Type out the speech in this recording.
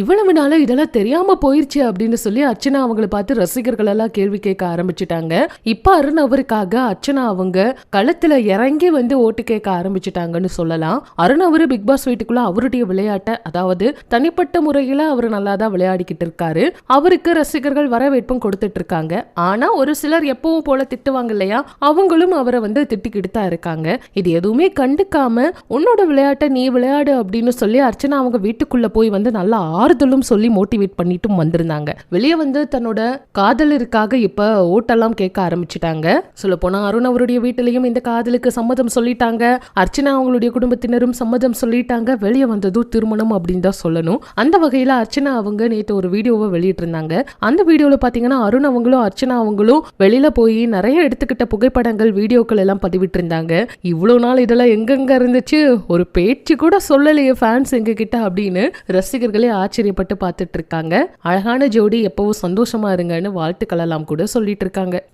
இவ்வளவு நாளாக இதெல்லாம் தெரியாம போயிருச்சு அப்படின்னு சொல்லி அர்ச்சனா அவங்கள பார்த்து ரசிகர்கள் எல்லாம் கேள்வி கேட்க ஆரம்பிச்சிட்டாங்க. இப்ப அருண் அவருக்காக அர்ச்சனா அவங்க களத்துல இறங்கி வந்து ஓட்டு கேட்க ஆரம்பிச்சிட்டாங்கன்னு சொல்லலாம். அருண் அவரு பிக் பாஸ் வீட்டுக்குள்ள அவருடைய விளையாட்டை அதாவது தனிப்பட்ட முறையில அவர் நல்லா தான் விளையாடிக்கிட்டு இருக்காரு. அவருக்கு ரசிகர்கள் வரவேற்பும் கொடுத்துட்டு இருக்காங்க. ஆனா ஒரு சிலர் எப்பவும் போல திட்டுவாங்க இல்லையா? அவங்களும் அவரை வந்து திட்டிக்கிட்டு தான் இருக்காங்க. இது எதுவுமே கண்டுக்காம உன்னோட விளையாட்டை நீ விளையாடு அப்படின்னு சொல்லி அர்ச்சனா அவங்க வீட்டுக்குள்ள போய் வந்து நல்லா ஆறுதலும் சொல்லி மோட்டிவேட் பண்ணிட்டும் வந்திருந்தாங்க. வெளியே வந்து தன்னோட காதலருக்காக இப்ப ஓட்டெல்லாம் கேட்க ஆரம்பிச்சிட்டாங்க. சொல்ல போனா அருண் அவருடைய வீட்டிலையும் இந்த காதலுக்கு சம்மதம் சொல்லிட்டாங்க. அர்ச்சனா அவங்களுடைய குடும்பத்தினரும் சம்மதம் சொல்லிட்டாங்க. வெளியே வந்ததும் திருமணம் அப்படின்னு தான் சொல்லணும். அந்த வகையில அர்ச்சனா அவங்க நேற்று ஒரு வீடியோவை வெளியிட்டிருந்தாங்க. அந்த வீடியோவில் பார்த்தீங்கன்னா அருண் அவங்களும் அர்ச்சனா அவங்களும் வெளியில போய் நிறைய எடுத்துக்கிட்ட புகைப்படங்கள் வீடியோக்கள் எல்லாம் பதிவிட்டிருந்தாங்க. இவ்வளோ நாள் இதெல்லாம் எங்கெங்க இருந்துச்சு? ஒரு பேச்சு கூட சொல்லலையே ஃபேன்ஸ் எங்க கிட்ட அப்படின்னு ரசிகர்களே ஆச்சரியப்பட்டு பார்த்துட்டு இருக்காங்க. அழகான ஜோடி எப்பவும் சந்தோஷமா இருங்கன்னு வாழ்த்துக்களெல்லாம் கூட சொல்லிட்டு இருக்காங்க.